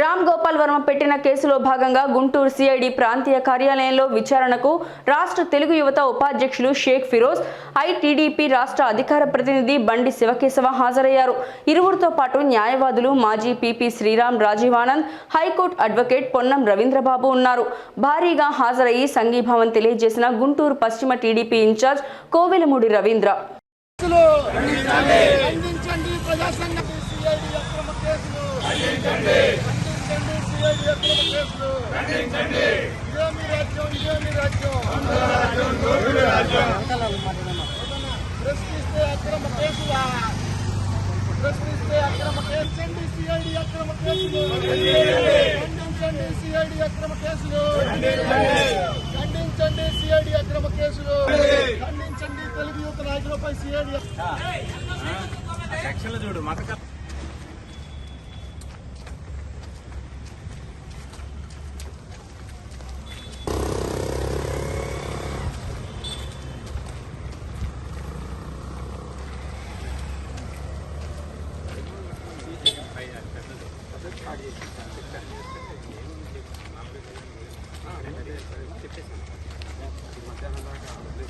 రామ్ గోపాల్ వర్మ పెట్టిన కేసులో భాగంగా గుంటూరు సిఐడి ప్రాంతీయ కార్యాలయంలో విచారణకు రాష్ట్ర తెలుగు యువత ఉపాధ్యక్షులు షేక్ ఫిరోజ్ ఐటీడీపీ రాష్ట్ర అధికార ప్రతినిధి బండి శివకేశవ హాజరయ్యారు. ఇరువురితో పాటు న్యాయవాదులు మాజీ PP Sriram Rajivanand high court advocate Ponnam Ravindrababu ఉన్నారు. భారీగా హాజరయ్యి సంఘీభావం తెలియజేసిన గుంటూరు పశ్చిమ టీడీపీ ఇన్ఛార్జ్ కోవెలమూడి రవీంద్ర. కేసులు సిఐడి అక్రమ కేసులు. ఖండించండి సిఐడి అక్రమ కేసులు ఇదే మీ రాజ్యం ఇదే మీ రాజ్యం ప్రశ్నిస్తే అక్రమ కేసులా ప్రశ్నిస్తే అక్రమ కేసండి సిఐడి అక్రమ కేసులు ఖండించండి సిఐడి అక్రమ కేసులు ఖండించండి సిఐడి అక్రమ కేసులు ఖండించండి తెలుగు యువత నాయకులపై సిఐడి చూడు మతక చెప్పేసాను మధ్యాహ్నం దాకా